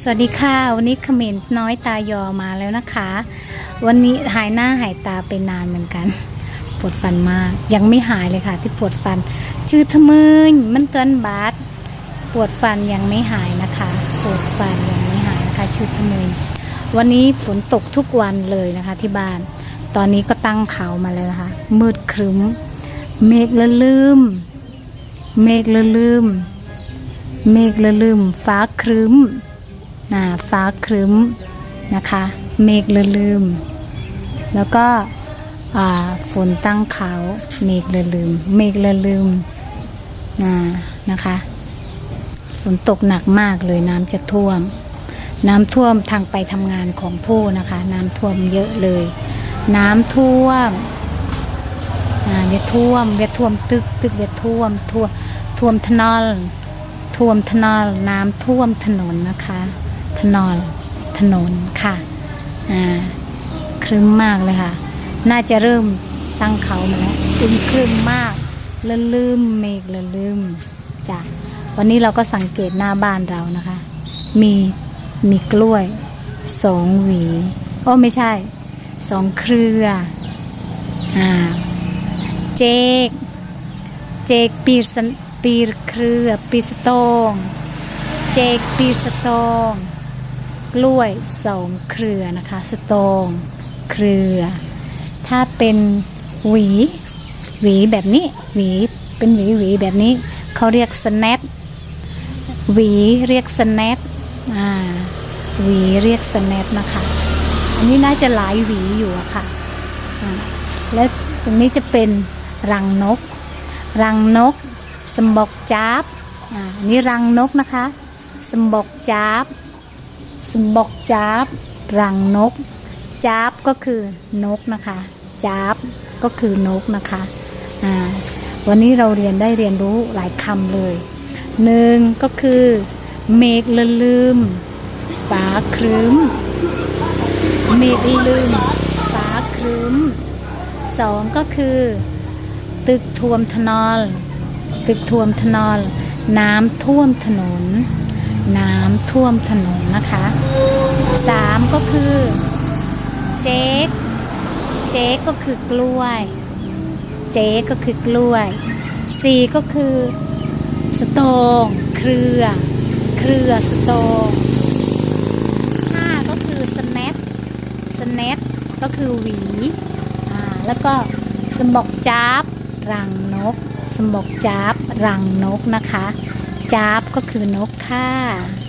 สวัสดีค่ะ วันนี้เขมรน้อยตายอมาแล้วนะคะ วันนี้หายหน้าหายตาไปนานเหมือนกัน ปวดฟันมาก ยังไม่หายเลยค่ะ ที่ปวดฟัน ชื่อทะมึงมันเตือนบาดปวดฟันยังไม่หายนะคะ ปวดฟันยังไม่หายนะคะ ชื่อทะมึงวันนี้ฝนตกทุกวันเลยนะคะ ที่บ้าน ตอนนี้ก็ตั้งเขามาแล้วนะคะ มืดครึ้ม เมฆละลืม เมฆละลืม เมฆละลืม ฟ้าครึ้ม นะฟ้าครึ้มนะคะ เมฆละลืมแล้วก็ฝนตั้งเขาเมฆละลืมเมฆละลืมอ่านะคะฝนตกหนักมากเลยน้ำจะท่วม น้ำท่วมทางไปทำงานของผู้นะคะ น้ำท่วมเยอะเลย น้ำท่วมเวียท่วมเวียท่วมตึกตึกเวียท่วมท่วมท่วมถนนท่วมถนนน้ำท่วมถนนนะคะ ถนนถนนค่ะอ่าครึ้มมากเลยค่ะ น่าจะเริ่มตั้งเขามาแล้วอึมครึ้มมากละลืมเมฆละลืมจ้ะวันนี้เราก็สังเกตหน้าบ้านเรานะคะ มีมีกล้วยสองหวีโอ้ไม่ใช่สองเครืออ่าเจกเจกปีสปีเครือปีสตอง เจกปีสตอง กล้วยสองเครือนะคะ สตองเครือ ถ้าเป็นหวี หวีแบบนี้ หวีเป็นหวีหวีแบบนี้เขาเรียกสแนปหวีเรียกสแนปอ่าหวีเรียกสแนปนะคะ อันนี้น่าจะหลายหวีอยู่อะค่ะอ่าแล้วตรงนี้จะเป็นรังนก รังนก สมบกจับอ่าอันนี่รังนกนะคะ สมบกจับ สมบอกจับรังนกจับก็คือนกนะคะจับก็คือนกนะคะอ่าวันนี้เราเรียนได้เรียนรู้หลายคำเลยหนึ่งก็คือเมฆละลืมฟ้าครึ้มเมฆละลืมฟ้าครึ้มสองก็คือ ตึกท่วมถนนตึกท่วมถนนน้ำท่วมถนน น้ำท่วมถนนนะคะสามก็คือเจ๊กเจ๊กก็คือกล้วย เจ๊กก็คือกล้วยสี่ก็คือสตองเครือ เครือสตองห้าก็คือสแนปสแนปก็คือหวีอ่าแล้วก็สมบอกจับรังนก สมบอกจับรังนกนะคะ จับก็คือนกค่ะ